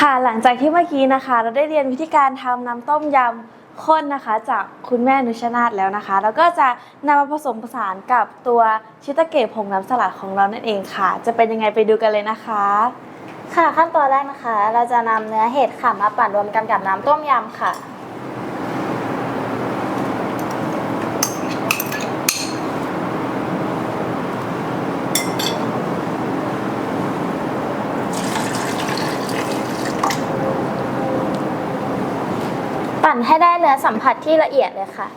ค่ะหลังจากที่เมื่อกี้นะคะ เราได้เรียนวิธีการทำน้ำต้มยำข้นนะคะ จากคุณแม่นุชนาธแล้วนะคะ แล้วก็จะนำมาผสมผสานกับตัวชิตาเกะผงน้ำสลัดของเรานั่นเองค่ะ จะเป็นยังไงไปดูกันเลยนะคะ ค่ะขั้นตอนแรกนะคะ เราจะนำเนื้อเห็ดค่ะมาปั่นรวมกันกับน้ำต้มยำค่ะ ปั่นให้ได้เนื้อสัมผัสที่ละเอียดเลยค่ะ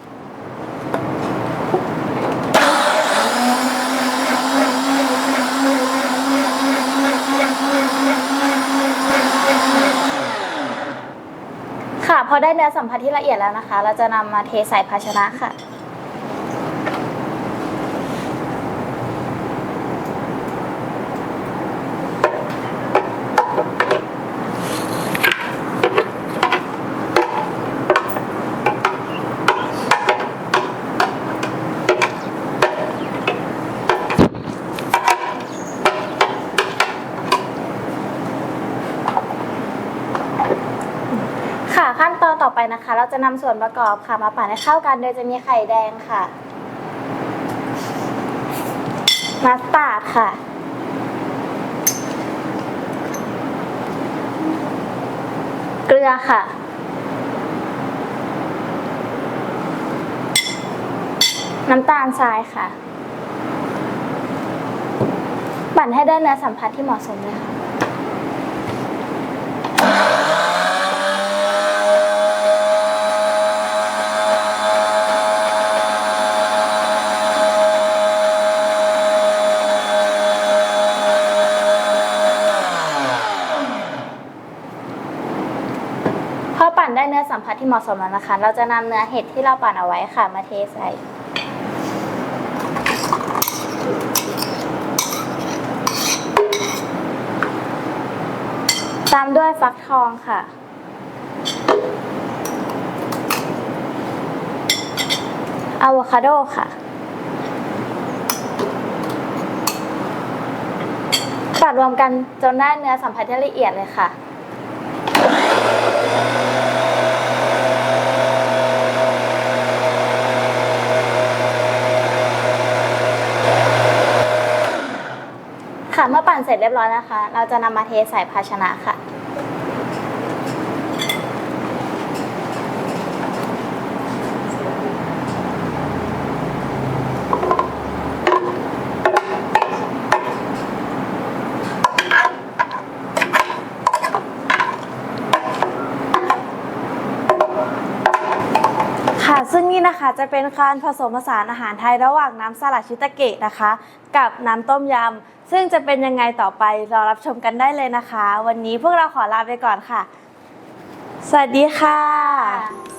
ค่ะพอได้เนื้อสัมผัสที่ละเอียดแล้วนะคะ เราจะนำมาเทใส่ภาชนะค่ะ ขั้นตอนต่อไปนะคะ เราจะนำส่วนประกอบค่ะมาปั่นให้เข้ากัน โดยจะมีไข่แดงค่ะ มัสตาร์ดค่ะ เกลือค่ะ น้ำตาลทรายค่ะ ปั่นให้ได้เนื้อสัมผัสที่เหมาะสมเลยค่ะ พอปั่นได้ เนื้อสัมผัสที่เหมาะสมแล้วนะคะ เราจะนำเนื้อเห็ดที่เราปั่นเอาไว้ค่ะ มาเทใส่ตามด้วยฟักทองค่ะ อะโวคาโดค่ะ ปั่นรวมกันจนได้เนื้อสัมผัสที่ละเอียดเลยค่ะ ค่ะ เมื่อปั่นเสร็จเรียบร้อยนะคะ เราจะนำมาเทใส่ภาชนะค่ะ ซึ่งนี่นะคะจะเป็นการผสมผสานอาหารไทยระหว่างน้ำสลัดชิตาเกะนะคะ กับน้ำต้มยำ ซึ่งจะเป็นยังไงต่อไปรอรับชมกันได้เลยนะคะ วันนี้พวกเราขอลาไปก่อนค่ะ สวัสดีค่ะ